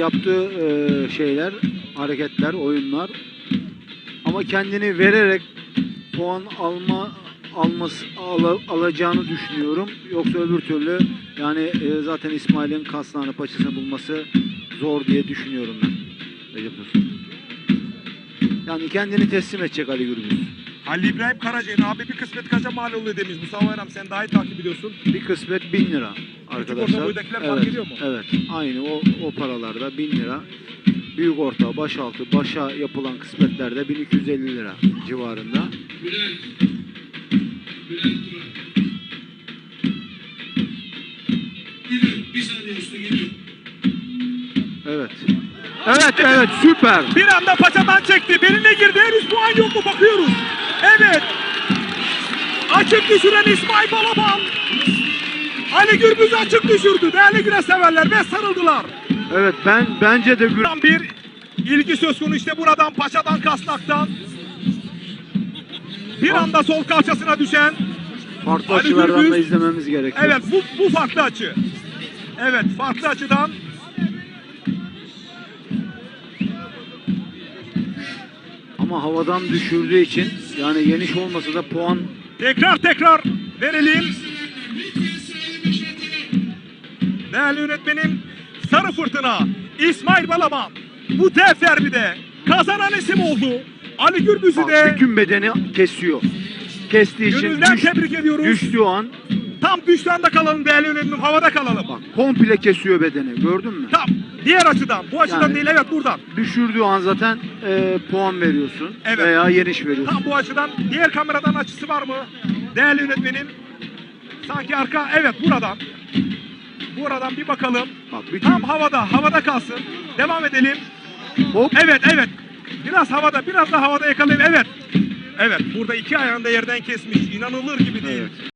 yaptığı e, şeyler, hareketler, oyunlar ama kendini vererek puan alma alması ala- alacağını düşünüyorum. Yoksa öbür türlü yani e, zaten İsmail'in Kasnağını paçasını bulması zor diye düşünüyorum ben. Recep. Yani kendini teslim edecek Ali Gürbüz. Halil İbrahim Karaca'nın abi bir kısmet kaça mal oluyor demiş. Mustafa Bayram sen daha iyi takip ediyorsun. Bir kısmet 1000 lira arkadaşlar. orta boydakiler fark evet, ediyor mu? Evet. Aynı o, o paralarda 1000 lira. Büyük orta, baş altı, başa yapılan kısmetlerde 1250 lira civarında. Bülent. Bülent Duran. Geliyor. Bir saniye usta geliyor. Evet. Evet evet süper. Bir anda paçadan çekti. Beline girdi. Henüz puan yok mu bakıyoruz. Evet. Açık düşüren İsmail Balaban. Ali Gürbüz açık düşürdü. Değerli güreş severler ve sarıldılar. Evet ben bence de Gür bir ilgi söz konusu işte buradan paçadan kasnaktan. Bir anda sol kalçasına düşen. farklı Ali açılardan Gürbüz- da izlememiz gerekiyor. Evet bu, bu farklı açı. Evet farklı açıdan. Ama havadan düşürdüğü için yani geniş olmasa da puan Tekrar tekrar verelim. Değerli yönetmenim Sarı Fırtına İsmail Balaban bu dev derbide kazanan isim oldu. Ali Gürbüz'ü bak, de bütün bedeni kesiyor. Kestiği için gönülden düş- tebrik ediyoruz. düştüğü an Tam düştü anda kalalım değerli yönetmenim havada kalalım. bak komple kesiyor bedeni gördün mü? Tam diğer açıdan bu açıdan Yani- değil evet buradan. Düşürdüğü an zaten e, puan veriyorsun Evet. veya geniş veriyorsun. Tam bu açıdan diğer kameradan açısı var mı? Değerli yönetmenim sanki arka evet buradan. Buradan bir bakalım. Bak bütün Tam havada, havada kalsın. Devam edelim. hop Evet, evet. Biraz havada, biraz da havada yakalayayım. Evet. Evet, burada iki ayağını da yerden kesmiş. İnanılır gibi değil. Evet.